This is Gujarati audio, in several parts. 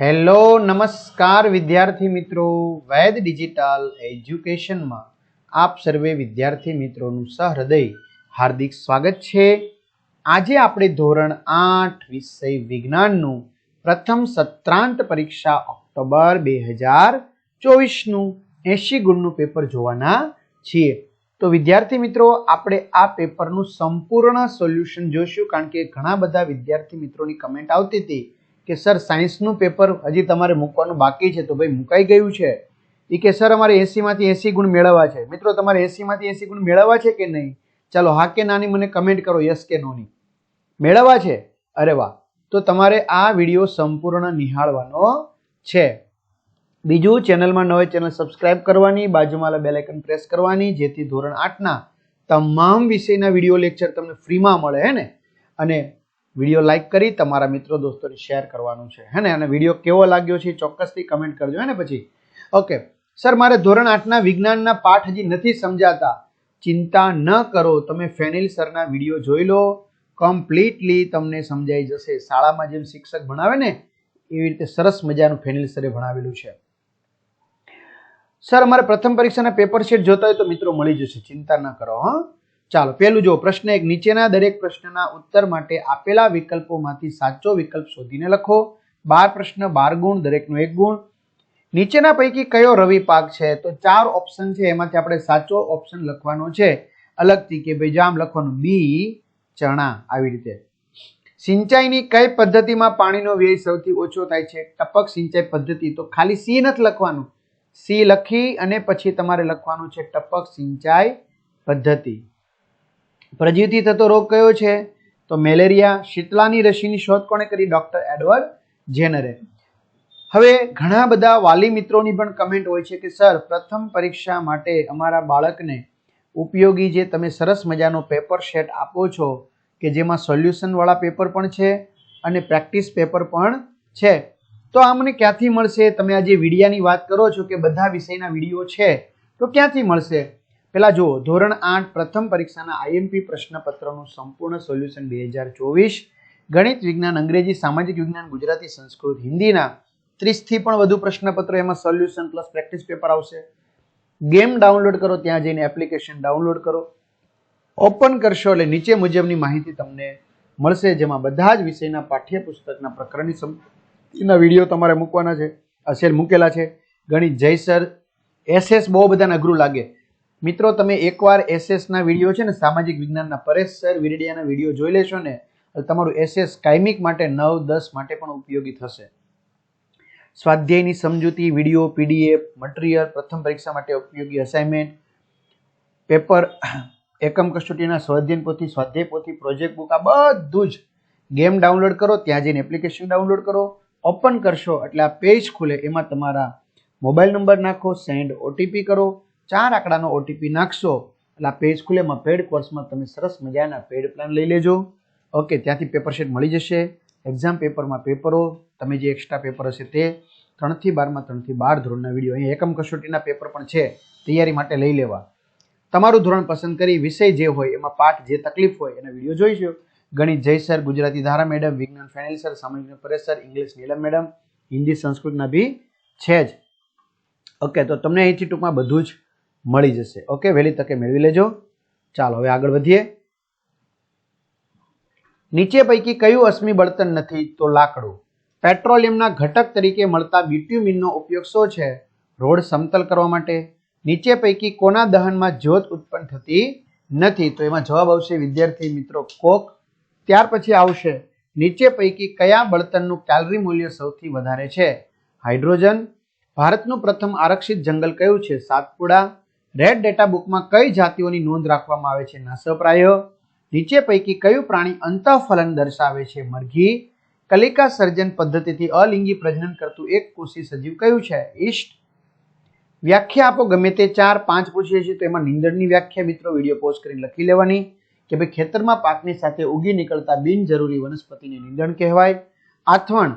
હેલો, નમસ્કાર વિદ્યાર્થી મિત્રો. વૈદ ડિજિટલ એજ્યુકેશનમાં આપ સર્વે વિદ્યાર્થી મિત્રોનું સહૃદય, હાર્દિક સ્વાગત છે. આજે આપણે ધોરણ આઠ વિષય વિજ્ઞાનનું પ્રથમ સત્રાંત પરીક્ષા ઓક્ટોબર બે હજાર ચોવીસનું એંશી ગુણનું પેપર જોવાના છીએ. તો વિદ્યાર્થી મિત્રો, આપણે આ પેપરનું સંપૂર્ણ સોલ્યુશન જોઈશું, કારણ કે ઘણા બધા વિદ્યાર્થી મિત્રોની કમેન્ટ આવતી હતી. કે, સર, સાયન્સનું પેપર હજી તમારે મૂકવાનું બાકી છે, તો ભાઈ મુકાઈ ગયું છે? એ કે, સર, અમારે એસીમાંથી એસી ગુણ મેળવવા છે. મિત્રો, તમારે એસીમાંથી એસી ગુણ મેળવવા છે કે નહીં? ચાલો, હા કે નાની મને કમેન્ટ કરો, યસ કે નોની મેળવવા છે? અરે વાહ! તો તમારે આ વીડિયો સંપૂર્ણ નિહાળવાનો છે. બીજું, ચેનલમાં નવે ચેનલ સબસ્ક્રાઇબ કરવાની, બાજુમાં બેલ આઇકન પ્રેસ કરવાની, જેથી ધોરણ આઠના તમામ વિષયના વીડિયો લેક્ચર તમને ફ્રીમાં મળે, હે ને? અને વીડિયો લાઇક કરી તમારા મિત્રો દોસ્તોને શેર કરવાનું છે, હે ને? અને વીડિયો કેવો લાગ્યો છે ચોક્કસથી કમેન્ટ કરજો, હે ને પછી? ઓકે સર મારે ધોરણ આઠના વિજ્ઞાનના પાઠ હજી નથી સમજાતા. ચિંતા ન કરો. તમે ફેનિલ સરના વીડિયો જોઈ લો. કમ્પ્લીટલી તમને સમજાઈ જશે. શાળામાં જેમ શિક્ષક ભણાવે ને, એવી રીતે સરસ મજાનું ફેનિલ સરે ભણાવેલું છે. સર અમારે પ્રથમ પરીક્ષાના પેપર શીટ જોતા હોય તો મિત્રો મળી જશે. ચિંતા ન કરો, હા? ચાલો, પહેલું જો પ્રશ્ન એક, નીચેના દરેક પ્રશ્નના ઉત્તર માટે આપેલા વિકલ્પોમાંથી સાચો વિકલ્પ શોધીને લખો. બાર પ્રશ્ન, બાર ગુણ, દરેકનો એક ગુણ. નીચેના પૈકી કયો રવિ પાક છે? તો ચાર ઓપ્શન છે, એમાંથી આપણે સાચો ઓપ્શન લખવાનો છે. અલગથી કે ભાઈ જામ લખવાનું, બી, ચણા, આવી રીતે. સિંચાઈની કઈ પદ્ધતિમાં પાણીનો વ્યય સૌથી ઓછો થાય છે? ટપક સિંચાઈ પદ્ધતિ, તો ખાલી સી નથી લખવાનું. સી લખી અને પછી તમારે લખવાનું છે ટપક સિંચાઈ પદ્ધતિ. પ્રજીવથી થતો રોગ કયો છે? તો મેલેરિયા, શીતલાની રસીની શોધ કોણે કરી? ડોક્ટર એડવર્ડ જેનરે. હવે ઘણા બધા વાલી મિત્રોની પણ કમેન્ટ હોય છે કે, સર, પ્રથમ પરીક્ષા માટે અમારા બાળકને ઉપયોગી જે તમે સરસ મજાનો પેપર સેટ આપો છો, કે જેમાં સોલ્યુશનવાળા પેપર પણ છે અને પ્રેક્ટિસ પેપર પણ છે, તો આ મને ક્યાંથી મળશે? તમે આજે વિડિયાની વાત કરો છો કે બધા વિષયના વીડિયો છે, તો ક્યાંથી મળશે? પેલા જુઓ, ધોરણ આઠ પ્રથમ પરીક્ષાના આઈએમપી પ્રશ્નપત્રનું સંપૂર્ણ સોલ્યુશન બે હજાર ચોવીસ, ગણિત વિજ્ઞાન, અંગ્રેજી, સામાજિક વિજ્ઞાન, ગુજરાતી, સંસ્કૃત, હિન્દીના ત્રીસથી પણ વધુ પ્રશ્નપત્રો એમાં સોલ્યુશન પ્લસ પ્રેક્ટિસ પેપર આવશે. ગેમ ડાઉનલોડ કરો, ત્યાં જઈને એપ્લિકેશન ડાઉનલોડ કરો. ઓપન કરશો એટલે નીચે મુજબની માહિતી તમને મળશે, જેમાં બધા જ વિષયના પાઠ્યપુસ્તકના પ્રકરણની સંપત્તિના વીડિયો તમારે મૂકવાના છે, અસેલ મૂકેલા છે. ગણિત જયસર એસએસ બહુ બધાને અઘરું લાગે. મિત્રો, તમે એકવાર એસએસના વીડિયો છે ને, સામાજિક વિજ્ઞાનના પરેશ સર વિરડિયાના વીડિયો જોઈ લેશો ને તમારું એસએસ કાયમિક માટે નવ દસ માટે પણ ઉપયોગી થશે. સ્વાધ્યાયની સમજૂતી, વીડિયો પીડીએફ મટીરિયલ પ્રથમ પરીક્ષા માટે ઉપયોગી અસાઇનમેન્ટ પેપર એકમ કસોટીના સ્વાધ્યાયન પોથી, સ્વાધ્યાય પોથી પ્રોજેક્ટ બુક આ બધું જ ગેમ ડાઉનલોડ કરો, ત્યાં જઈને એપ્લિકેશન ડાઉનલોડ કરો ઓપન કરશો એટલે આ પેજ ખુલે, એમાં તમારા મોબાઈલ નંબર નાખો સેન્ડ ઓટીપી કરો ચાર આંકડાનો ઓટીપી નાખશો, એટલે આ પેજ ખુલે એમાં પેડ કોર્સમાં તમે સરસ મજાના પેડ પ્લાન લઈ લેજો. ઓકે ત્યાંથી પેપર શીટ મળી જશે. એક્ઝામ પેપરમાં પેપરો તમે જે એક્સ્ટ્રા પેપર હશે તે ત્રણથી બારમાં, ત્રણથી બાર ધોરણના વીડિયો અહીંયા એકમ કસોટીના પેપર પણ છે, તૈયારી માટે લઈ લેવા. તમારું ધોરણ પસંદ કરી વિષય જે હોય, એમાં પાઠ જે તકલીફ હોય, એના વીડિયો જોઈશો. ગણિત જય સર, ગુજરાતી ધારા મેડમ વિજ્ઞાન ફેનિલ સર સામાજિક Paresh sir English Neelam madam Hindi સંસ્કૃતના બી છે જ. ઓકે તો તમને અહીંથી ટૂંકમાં બધું જ મળી જશે. ઓકે વહેલી તકે મેળવી લેજો. ચાલો, હવે આગળ વધીએ. નીચે પૈકી કયું અશ્મિ બળતણ નથી તો લાકડું. પેટ્રોલિયમના ઘટક તરીકે મળતા બ્યુટ્યુમિનનો ઉપયોગ શું છે? રોડ સમતલ કરવા માટે. નીચે પૈકી કોના દહનમાં જ્યોત ઉત્પન્ન થતી નથી? તો એમાં જવાબ આવશે, વિદ્યાર્થી મિત્રો, કોક. ત્યાર પછી આવશે, નીચે પૈકી કયા બળતણનું કેલરી મૂલ્ય સૌથી વધારે છે? હાઇડ્રોજન. ભારતનું પ્રથમ આરક્ષિત જંગલ કયું છે? સાતપુડા. રેડ ડેટા બુકમાં કઈ જાતિઓની નોંધ રાખવામાં આવે છે? નાસપ્રાય. નીચે પૈકી કયું પ્રાણી અંતઃફલન દર્શાવે છે? મરઘી. કલિકા સર્જન પદ્ધતિથી અલિંગી પ્રજનન કરતું એક કોષી સજીવ કયું છે? ઈષ્ટ. વ્યાખ્યા આપો, ગમે તે ચાર, પાંચ પૂછીએ છીએ તો એમાં નીંદણની વ્યાખ્યા મિત્રો, વીડિયો પોસ્ટ કરીને લખી લેવાની કે ભાઈ ખેતરમાં પાકની સાથે ઉગી નીકળતા બિનજરૂરી વનસ્પતિને નીંદણ કહેવાય. આથવણ.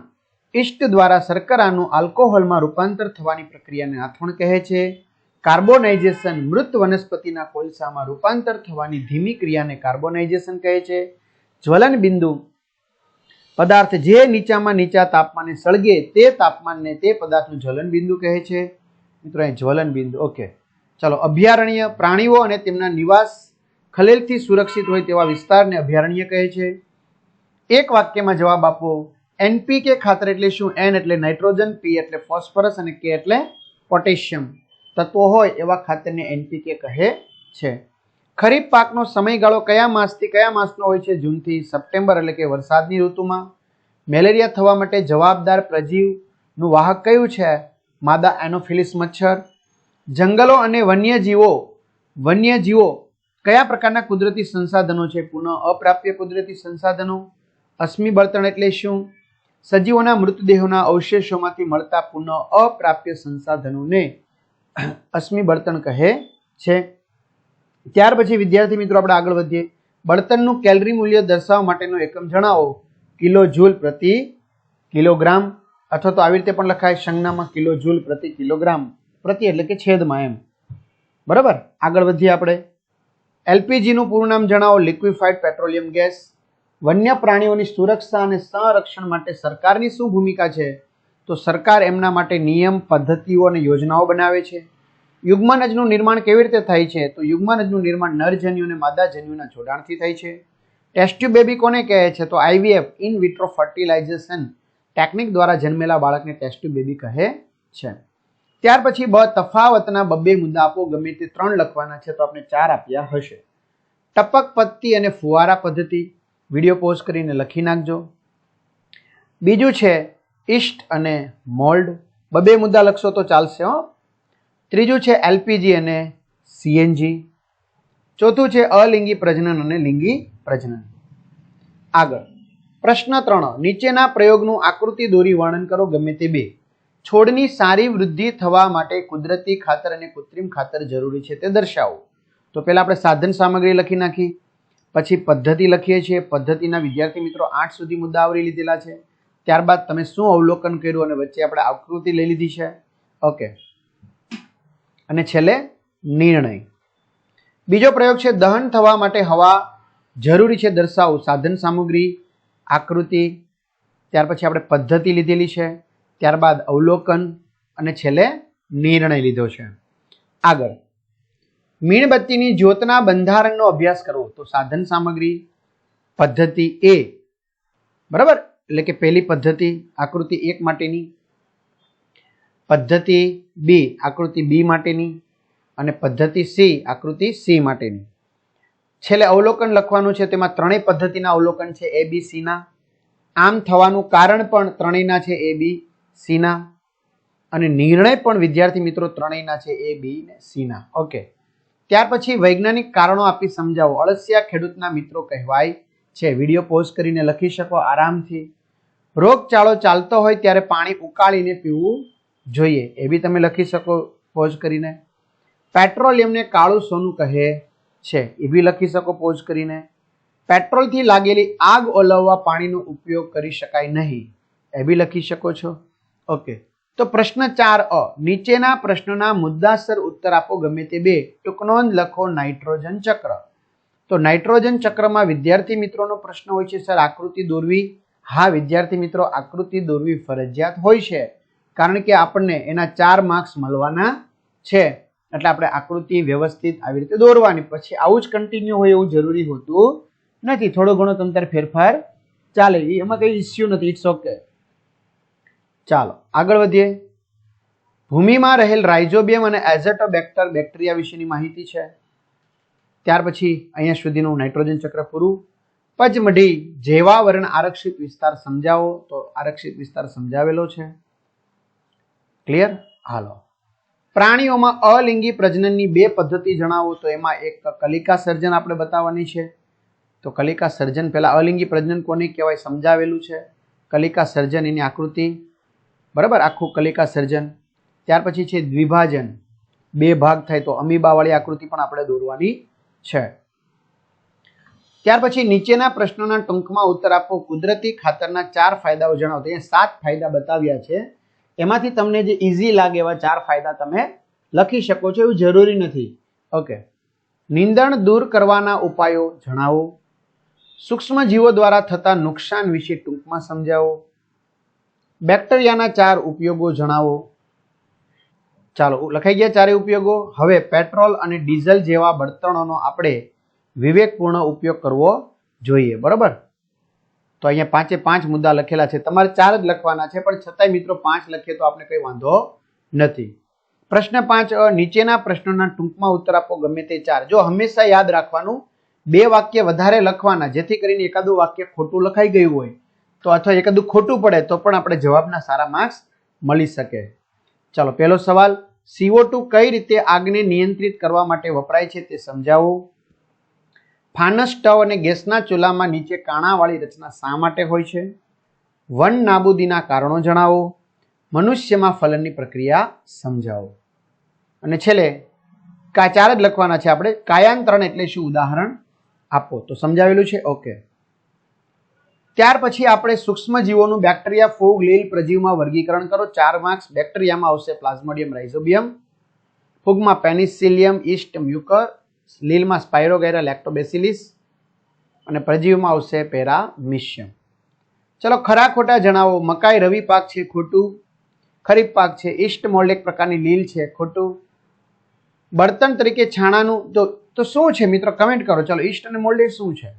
ઈષ્ટ દ્વારા શર્કરાનું આલ્કોહોલમાં રૂપાંતર થવાની પ્રક્રિયાને આથવણ કહે છે. કાર્બોનાઇઝેશન મૃત વનસ્પતિના કોલસામાં રૂપાંતર થવાની ધીમી ક્રિયાને કાર્બોનાઇઝેશન કહે છે. જ્વલન બિંદુ પદાર્થ જે નીચામાં નીચા તાપમાને સળગે તે તાપમાનને તે પદાર્થનું જ્વલન બિંદુ કહે છે. મિત્રો, અહીં જ્વલન બિંદુ ઓકે ચાલો, અભયારણ્ય પ્રાણીઓ અને તેમના નિવાસ ખલેલથી સુરક્ષિત હોય તેવા વિસ્તારને અભયારણ્ય કહે છે. એક વાક્યમાં જવાબ આપો. એનપીકે ખાતર એટલે શું? એન એટલે નાઇટ્રોજન પી એટલે ફોસ્ફરસ અને કે એટલે પોટેશિયમ. તત્વો હોય એવા ખાતરને એનપીકે કહે છે. ખરીફ પાકનો સમયગાળો કયા માસથી કયા માસનો હોય છે? જૂનથી સપ્ટેમ્બર એટલે કે વરસાદની ઋતુમાં. મેલેરિયા થવા માટે જવાબદાર પ્રજીવનું વાહક કયું છે? માદા એનોફિલિસ મચ્છર. જંગલો અને વન્યજીવો વન્યજીવો કયા પ્રકારના કુદરતી સંસાધનો છે? પુનઃ અપ્રાપ્ય કુદરતી સંસાધનો, અશ્મિ બળતણ એટલે શું? સજીવોના મૃતદેહોના અવશેષોમાંથી મળતા પુનઃ અપ્રાપ્ય સંસાધનોને અશ્મિ બળતણ કહે છે. ત્યાર પછી, વિદ્યાર્થી મિત્રો, આપણે આગળ વધીએ. બળતણનું કેલરી મૂલ્ય દર્શાવવા માટેનો એકમ જણાવો. કિલો જૂલ પ્રતિ કિલોગ્રામ. અથવા તો આવી રીતે પણ લખાય, સંજ્ઞામાં કિલો જૂલ પ્રતિ કિલોગ્રામ. પ્રતિ એટલે કે છેદમાં એમ. બરાબર? આગળ વધીએ આપણે. એલપીજીનું પૂરું નામ જણાવો. Liquefied petroleum gas. વન્ય પ્રાણીઓની સુરક્ષા અને સંરક્ષણ માટે સરકારની શું ભૂમિકા છે? તો સરકાર એમના માટે નિયમ, પદ્ધતિઓ અને યોજનાઓ બનાવે છે. યુગ્મનજનું નિર્માણ કેવી રીતે થાય છે? તો યુગ્મનજનું નિર્માણ નરજન્યુ અને માદાજન્યુના જોડાણથી થાય છે. ટેસ્ટ્યુ બેબી કોને કહે છે? તો IVF in vitro fertilisation technique દ્વારા જન્મેલા બાળકને ટેસ્ટ્યુ બેબી કહે છે. ત્યાર પછી બ, તફાવતના બબ્બે મુદ્દા આપો. ગમે તે ત્રણ લખવાના છે તો આપણે ચાર આપ્યા હશે. ટપક પદ્ધતિ અને ફુવારા પદ્ધતિ. વીડિયો પોઝ કરીને લખી નાખજો. બીજું છે ઈસ્ટ અને મોલ્ડ, બબે મુદ્દા લખશો તો ચાલશે, હો. ત્રીજું છે એલપીજી અને સીએનજી. ચોથું છે અલિંગી પ્રજનન અને લિંગી પ્રજનન. આગળ. પ્રશ્ન ત્રણ. નીચેના પ્રયોગનું આકૃતિ દોરી વર્ણન કરો ગમે તે બે. છોડની સારી વૃદ્ધિ થવા માટે કુદરતી ખાતર અને કૃત્રિમ ખાતર જરૂરી છે તે દર્શાવો. તો પહેલાં આપણે સાધન સામગ્રી લખી નાખી. પછી પદ્ધતિ લખીએ છીએ. પદ્ધતિના વિદ્યાર્થી મિત્રો આઠ સુધી મુદ્દા આવરી લીધેલા છે. ત્યારબાદ તમે શું અવલોકન કર્યું અને વચ્ચે આપણે આકૃતિ લઈ લીધી છે? ઓકે. અને છેલ્લે નિર્ણય. બીજો પ્રયોગ છે, દહન થવા માટે હવા જરૂરી છે દર્શાવો સાધન સામગ્રી, આકૃતિ, ત્યાર પછી આપણે પદ્ધતિ લીધેલી છે. ત્યારબાદ અવલોકન અને છેલ્લે નિર્ણય લીધો છે. આગળ. મીણબત્તીની જ્યોતના બંધારણનો અભ્યાસ કરવો. તો સાધન સામગ્રી, પદ્ધતિ એ. બરાબર? એટલે કે પહેલી પદ્ધતિ, આકૃતિ એક માટેની. પદ્ધતિ બી, આકૃતિ બી માટેની. અને પદ્ધતિ સી, આકૃતિ સી માટેની. છેલ્લે અવલોકન લખવાનું છે, તેમાં ત્રણેય પદ્ધતિના અવલોકન છે, એ, બી સીના આમ થવાનું કારણ પણ ત્રણેયના છે, એ, બી સીના અને નિર્ણય પણ, વિદ્યાર્થી મિત્રો, ત્રણેયના છે, એ, બી ને સીના ઓકે. ત્યાર પછી વૈજ્ઞાનિક કારણો આપી સમજાવો. અળસિયા ખેડૂતના મિત્રો કહેવાય છે. વીડિયો પોઝ કરીને લખી શકો, આરામથી. રોગચાળો ચાલતો હોય ત્યારે પાણી ઉકાળીને પીવું જોઈએ. એ બી તમે લખી શકો પોઝ કરીને. પેટ્રોલિયમને કાળું સોનું કહે છે. એ બી લખી શકો પોઝ કરીને. પેટ્રોલથી લાગેલી આગ ઓલવવા પાણીનો ઉપયોગ કરી શકાય નહીં. એ બી લખી શકો છો. ઓકે તો પ્રશ્ન ચાર અ. નીચેના પ્રશ્નોના મુદ્દાસર ઉત્તર આપો, ગમે તે બે. ટૂંકનોંધ લખો નાઇટ્રોજન ચક્ર. તો નાઇટ્રોજન ચક્રમાં વિદ્યાર્થી મિત્રોનો પ્રશ્ન હોય છે, સર, આકૃતિ દોરવી હા, વિદ્યાર્થી મિત્રો, આકૃતિ દોરવી ફરજિયાત હોય છે, કારણ કે આપણને એના ચાર માર્ક્સ મળવાના છે. એટલે આપણે આકૃતિ વ્યવસ્થિત આવી રીતે દોરવાની. પછી આવું જ કન્ટિન્યુ હોય એવું જરૂરી હોતું નથી. થોડો ઘણો તમ ત્યારે ફેરફાર ચાલે. એમાં કઈ ઇસ્યુ નથી. ઇટ્સ ઓકે ચાલો, આગળ વધીએ. ભૂમિમાં રહેલ રાઇઝોબિયમ અને એઝેટોબેક્ટર બેક્ટેરિયા વિશેની માહિતી છે. ત્યાર પછી અહીંયા સુધીનું નાઇટ્રોજન ચક્ર પૂરું. પચમઢી જેવા વર્ણ આરક્ષિત વિસ્તાર સમજાવો તો આરક્ષિત વિસ્તાર સમજાવેલો છે. ક્લિયર હાલો. પ્રાણીઓમાં અલિંગી પ્રજનનની બે પદ્ધતિ જણાવો તો એમાં એક કલિકા સર્જન આપણે બતાવવાની છે. તો કલિકા સર્જન પહેલાં અલિંગી પ્રજનન કોને કહેવાય સમજાવેલું છે. કલિકા સર્જન એની આકૃતિ. બરાબર? આખું કલિકા સર્જન. ત્યાર પછી છે દ્વિભાજન. બે ભાગ થાય તો અમીબાવાળી આકૃતિ પણ આપણે દોરવાની છે. ત્યાર પછી નીચેના પ્રશ્નોના ટૂંકમાં ઉત્તર આપો. કુદરતી ખાતરના ચાર ફાયદાઓ જણાવો. અહીંયા સાત ફાયદા બતાવ્યા છે. એમાંથી તમને જે ઇઝી લાગે એવા ચાર ફાયદા તમે લખી શકો છો. એવું જરૂરી નથી. ઓકે નીંદણ દૂર કરવાના ઉપાયો જણાવો. સૂક્ષ્મ જીવો દ્વારા થતા નુકસાન વિશે ટૂંકમાં સમજાવો. બેક્ટેરિયાના ચાર ઉપયોગો જણાવો. ચાલો, લખાઈ ગયા ચારે ઉપયોગો. હવે પેટ્રોલ અને ડીઝલ જેવા બળતણોનો આપણે વિવેકપૂર્ણ ઉપયોગ કરવો જોઈએ, બરાબર? તો અહીંયા પાંચે પાંચ મુદ્દા લખેલા છે. તમારે ચાર જ લખવાના છે, પણ છતાંય મિત્રો પાંચ લખીએ તો આપણે કંઈ વાંધો નથી. પ્રશ્ન પાંચ નીચેના પ્રશ્નોના ટૂંકમાં ઉત્તર આપો, ગમે તે ચાર. જો હંમેશા યાદ રાખવાનું, બે વાક્ય વધારે લખવાના, જેથી કરીને એકાદું વાક્ય ખોટું લખાઈ ગયું હોય, તો અથવા એકાદું ખોટું પડે, તો પણ આપણે જવાબના સારા માર્ક્સ મળી શકે. ચાલો, પહેલો સવાલ. સીઓ કઈ રીતે આગને નિયંત્રિત કરવા માટે વપરાય છે તે સમજાવો. ફાનસ સ્ટવ અને ગેસના ચૂલામાં નીચે કાણાવાળી રચના શા માટે હોય છે? વન નાબૂદીના કારણો જણાવો. મનુષ્યમાં ફલનની પ્રક્રિયા સમજાવો. અને છેલ્લે ચાર જ લખવાના છે આપણે. કાયાંતરણ એટલે શું? ઉદાહરણ આપો. તો સમજાવેલું છે? ઓકે. ત્યાર પછી આપણે સૂક્ષ્મ જીવોનું બેક્ટેરિયા ફૂગ લીલ પ્રજીવમાં વર્ગીકરણ કરો. ચાર માર્ક્સ બેક્ટેરિયામાં આવશે પ્લાઝ્મોડિયમ રાઇઝોબિયમ. ફૂગમાં પેનિસિલિયમ ઇસ્ટ મ્યુકર લીલમાં સ્પાયરોગેરા લેક્ટોબેસિલિસ અને પ્રજીવમાં આવશે પેરામિશિયમ. ચલો ખરા ખોટા જણાવો. મકાઈ રવિ પાક છે ખોટું. ખરીફ પાક છે ઈસ્ટ મોલ્ડ એક પ્રકારની લીલ છે ખોટું. બળતણ તરીકે છાણાનું તો તો શું છે મિત્રો? કમેન્ટ કરો. ચલો ઈસ્ટ અને મોલ્ડ શું છે?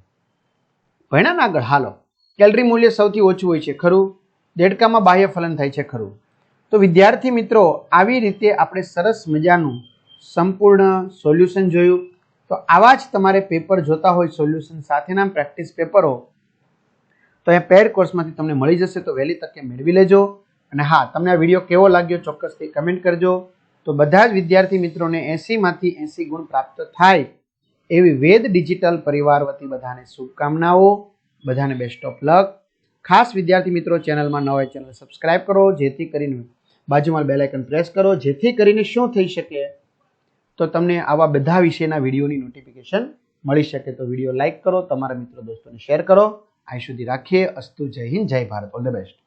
ભણ્યા ને આગળ? હાલો. કેલરી મૂલ્ય સૌથી ઓછું હોય છે ખરું. દેડકામાં બાહ્ય ફલન થાય છે ખરું. તો વિદ્યાર્થી મિત્રો, આવી રીતે આપણે સરસ મજાનું સંપૂર્ણ સોલ્યુશન જોયું. તો આવા જ તમારે પેપર જોતા હોય સોલ્યુશન સાથેના પ્રેક્ટિસ પેપરો, તો એ પેડ કોર્સમાંથી તમને મળી જશે. તો વહેલી તકે મેળવી લેજો. અને હા, તમને આ વીડિયો કેવો લાગ્યો ચોક્કસથી કમેન્ટ કરજો. તો બધા જ વિદ્યાર્થી મિત્રોને એંસીમાંથી એંસી ગુણ પ્રાપ્ત થાય એવી વેદ ડિજિટલ પરિવાર વતી બધાને શુભકામનાઓ. બધાને બેસ્ટ ઓફ લક ખાસ વિદ્યાર્થી મિત્રો, ચેનલમાં નવા ચેનલ સબસ્ક્રાઇબ કરો. જેથી કરીને બાજુમાં બેલાઇકન પ્રેસ કરો. જેથી કરીને શું થઈ શકે તો તમને આવા બધા વિશેના વિડીયોની નોટિફિકેશન મળી શકે. તો વીડિયો લાઇક કરો, તમારા મિત્રો, દોસ્તોને શેર કરો. અહીં સુધી રાખીએ. અસ્તુ જય હિન્દ, જય ભારત. All the best